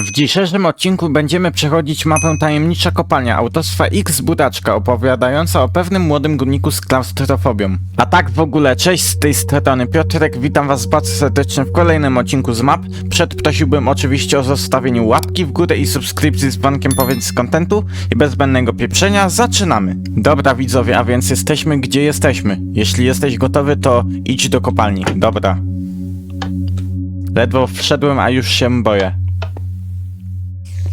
W dzisiejszym odcinku będziemy przechodzić mapę Tajemnicza Kopalnia autorstwa X Budaczka opowiadająca o pewnym młodym górniku z klaustrofobią. A tak w ogóle, cześć z tej strony Piotrek, witam was bardzo serdecznie w kolejnym odcinku z map. Przed prosiłbym oczywiście o zostawienie łapki w górę i subskrypcji z dzwonkiem powiedz kontentu i bez zbędnego pieprzenia zaczynamy. Dobra widzowie, a więc jesteśmy gdzie jesteśmy. Jeśli jesteś gotowy, to idź do kopalni. Dobra. Ledwo wszedłem, a już się boję.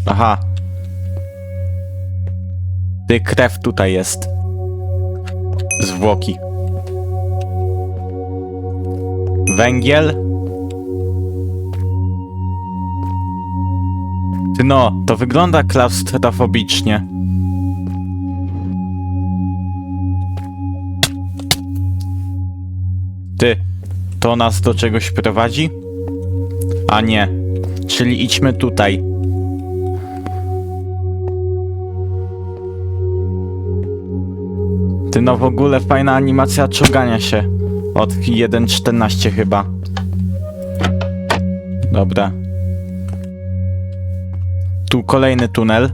Aha. Ty krew tutaj jest. Zwłoki. Węgiel. Ty no, to wygląda klaustrofobicznie. Ty, to nas do czegoś prowadzi? A nie. Czyli idźmy tutaj. Ty no w ogóle fajna animacja czołgania się. Od 1.14 chyba. Dobra. Tu kolejny tunel.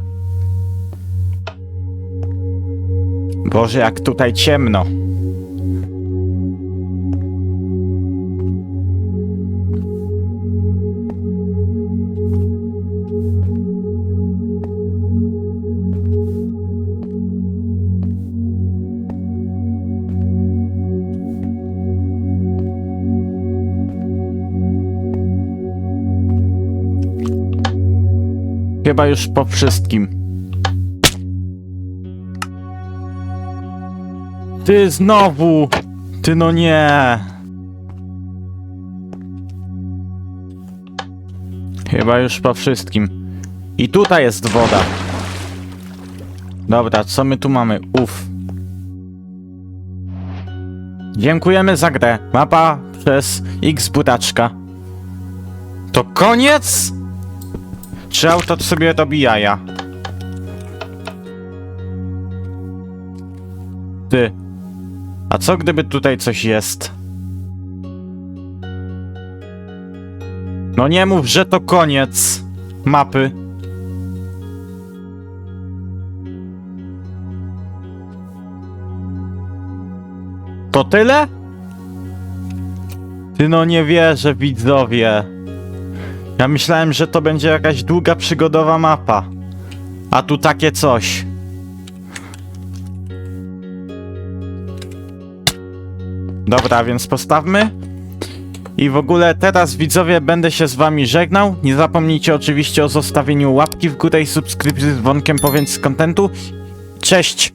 Boże, jak tutaj ciemno. Chyba już po wszystkim. Ty znowu! Ty no nie! Chyba już po wszystkim. I tutaj jest woda. Dobra, co my tu mamy? Uf. Dziękujemy za grę. Mapa przez X budaczka. To koniec? Czy auto sobie robi jaja? Ty. A co gdyby tutaj coś jest? No nie mów, że to koniec mapy. To tyle? Ty no nie wierzę, widzowie. Ja myślałem, że to będzie jakaś długa przygodowa mapa. A tu takie coś. Dobra, więc postawmy. I w ogóle teraz widzowie będę się z wami żegnał. Nie zapomnijcie oczywiście o zostawieniu łapki w górę i subskrypcji z dzwonkiem powiedz kontentu. Cześć!